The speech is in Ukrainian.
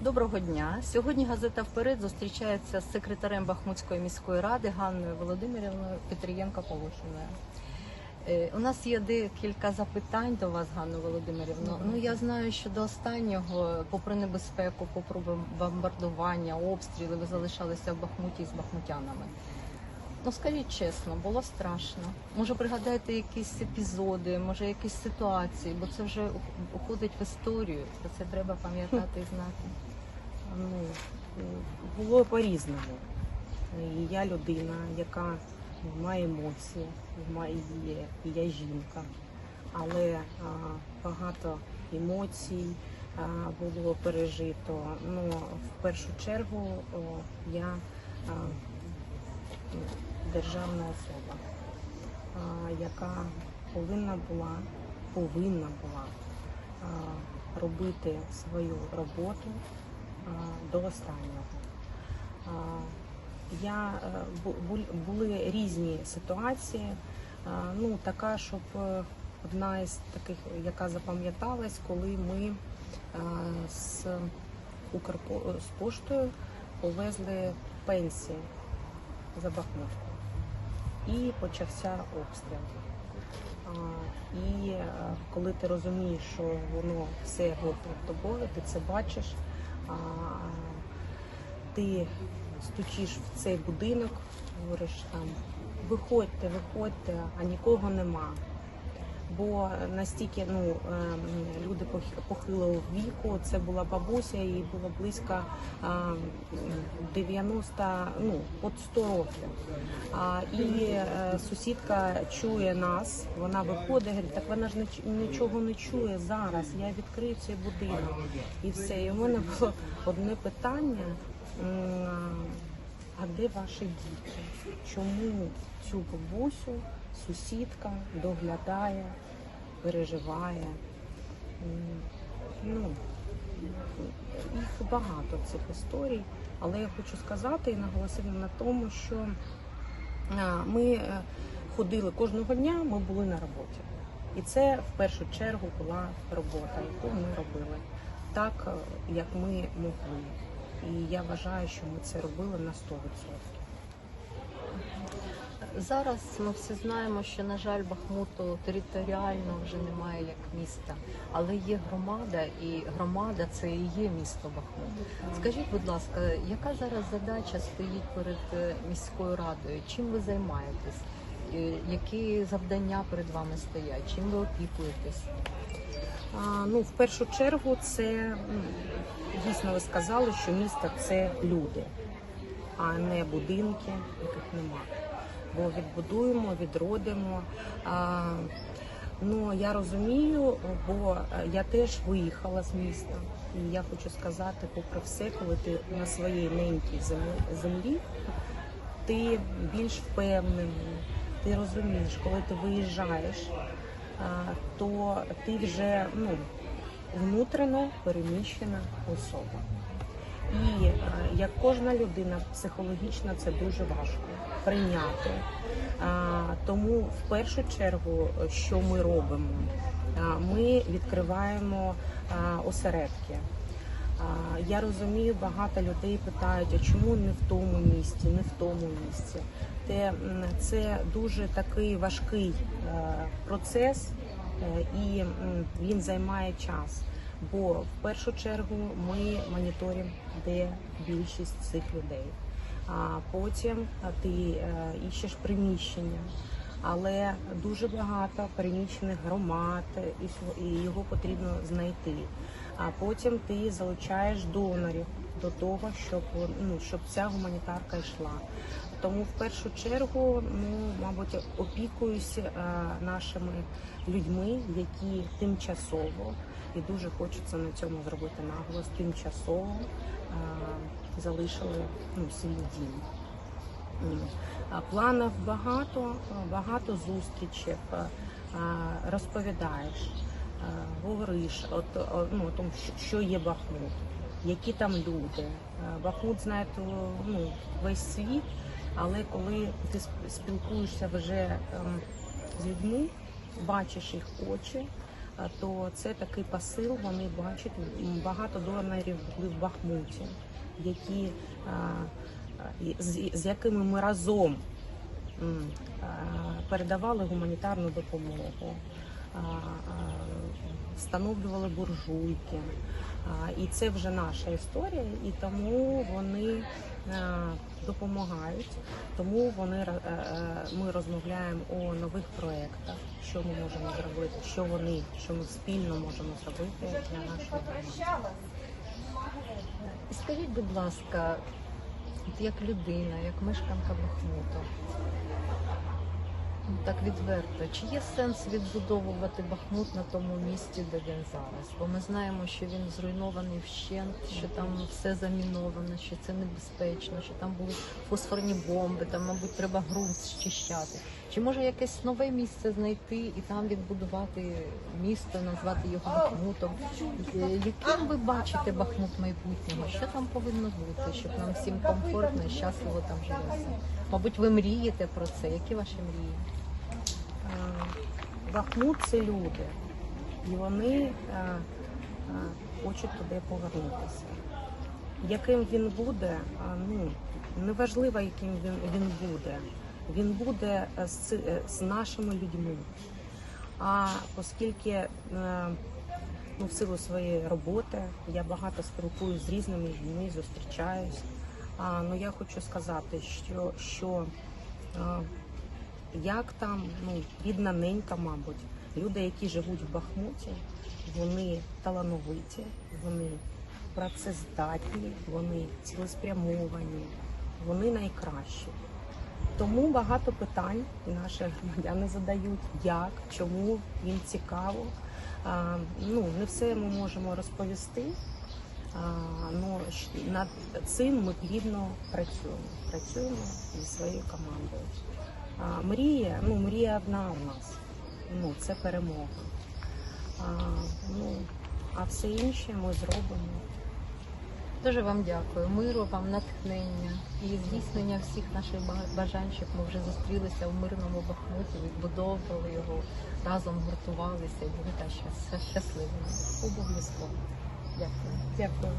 Доброго дня. Сьогодні газета вперед зустрічається з секретарем Бахмутської міської ради Ганною Володимирівною Петрієнко Полошиною. Е, У нас є декілька запитань до вас, Ганна Володимирівна. Ну я знаю, що до останнього, попри небезпеку, попри бомбардування, обстріли, ви залишалися в Бахмуті з бахмутянами. Ну скажіть чесно, було страшно. Може, пригадаєте якісь епізоди, може якісь ситуації, бо це вже уходить в історію. Про це треба пам'ятати і знати. Ну, було по-різному. Я людина, яка має емоції, має, і я жінка, але а, багато емоцій а, було пережито. Ну, в першу чергу о, я а, державна особа, яка повинна була, повинна була робити свою роботу до останнього. Я, е, бу- бу- були різні ситуації. Ну, така, щоб е, одна із таких, яка запам'яталась, коли ми з Укрпо з поштою повезли пенсії за Бахмутку. І почався обстріл. І е, коли ти розумієш, що воно все от перед тобою, ти це бачиш, ти стучиш в цей будинок, говориш там, виходьте, виходьте, а нікого нема. Бо настільки ну, ем, люди пох- похилого віку, це була бабуся, їй було близько а, 90, ну, от 100 років. І е, сусідка чує нас, вона виходить, говорить, так вона ж ніч- нічого не чує зараз, я відкрию цей будинок. І все. І в мене було одне питання. А де ваші діти? Чому цю бабусю сусідка доглядає, переживає? Ну, їх багато цих історій, але я хочу сказати і наголосити на тому, що ми е, ходили кожного дня, ми були на роботі. І це в першу чергу була робота, яку ми робили так, е, як ми могли. І я вважаю, що ми це робили на 100%. Зараз ми всі знаємо, що на жаль, Бахмуту територіально вже немає як міста, але є громада, і громада це і є місто Бахмут. Скажіть, будь ласка, яка зараз задача стоїть перед е, міською радою? Чим ви займаєтесь? Е, Які завдання перед вами стоять? Чим ви опікуєтесь? Ну, в першу чергу, це дійсно ви сказали, що місто це люди, а не будинки, яких нема. Бо відбудуємо, відродимо. Ну, я розумію, бо я теж виїхала з міста. І я хочу сказати, попри все, коли ти на своїй ненькій землі, ти більш впевнений, ти розумієш, коли ти виїжджаєш, то ти вже ну, внутрішньо переміщена особа. І е, як кожна людина психологічно це дуже важко прийняти. Тому в першу чергу, що ми робимо, ми відкриваємо осередки. Я розумію, багато людей питають, а чому не в тому місці, не в тому місці. Те, це дуже такий важкий е, процес, е, і він займає час. Бо в першу чергу ми моніторимо, де більшість цих людей. А потім ти е, іщеш приміщення. Але дуже багато переміщених громад, і його потрібно знайти. А потім ти залучаєш донорів до того, щоб ну щоб ця гуманітарка йшла. Тому в першу чергу, ну мабуть, опікуюся е, нашими людьми, які тимчасово і дуже хочеться на цьому зробити наголос. Тимчасово е, залишили ну, свій дім. Планів багато, багато зустрічей, розповідаєш, говориш от, ну, о тому, що- є Бахмут, які там люди. Бахмут знає ну, весь світ, але коли ти спілкуєшся вже ем, з людьми, бачиш їх очі, то це такий посил. Вони бачать багато донорів в Бахмуті, які з, з якими ми разом е, передавали гуманітарну допомогу, е, е, встановлювали буржуйки. І це вже наша історія, і тому вони е, допомагають. Тому вони е, е, ми розмовляємо о нових проєктах, що ми можемо зробити, що вони, що ми спільно можемо зробити для нашої. Скажіть, будь ласка, от як людина, як мешканка Бахмуту, ну, так відверто, чи є сенс відбудовувати Бахмут на тому місці, де він зараз? Бо ми знаємо, що він зруйнований вщент, що там все заміновано, що це небезпечно, що там були фосфорні бомби, там, мабуть, треба ґрунт зчищати. Чи може якесь нове місце знайти і там відбудувати місто, назвати його Бахмутом? Е, Яким ви бачите Бахмут майбутнього? Що там повинно бути, щоб нам всім комфортно і щасливо там жилося? Мабуть, ви мрієте про це. Які ваші мрії? Е, Бахмут це люди, і вони е, хочуть туди повернутися. Яким він буде, ну неважливо, яким він, він буде. Він буде е, з, е, з нашими людьми. А оскільки е, ну, в силу своєї роботи я багато спілкуюся з різними людьми, зустрічаюсь. Ну я хочу сказати, що, що як там, ну, рідна ненька, мабуть, люди, які живуть в Бахмуті, вони талановиті, вони працездатні, вони цілеспрямовані, вони найкращі. Тому багато питань наші громадяни задають, як, чому їм цікаво. А, ну, не все ми можемо розповісти. А, ну, над цим ми плідно працюємо. Працюємо зі своєю командою. А, мрія, ну мрія одна у нас. Ну, це перемога. А, ну, а все інше ми зробимо. Дуже вам дякую. Миру вам, натхнення і здійснення всіх наших ба- бажань, щоб ми вже зустрілися в мирному Бахмуті, відбудовували його, разом гуртувалися і були та щас- щасливими. Обов'язково. Дякую. Дякую.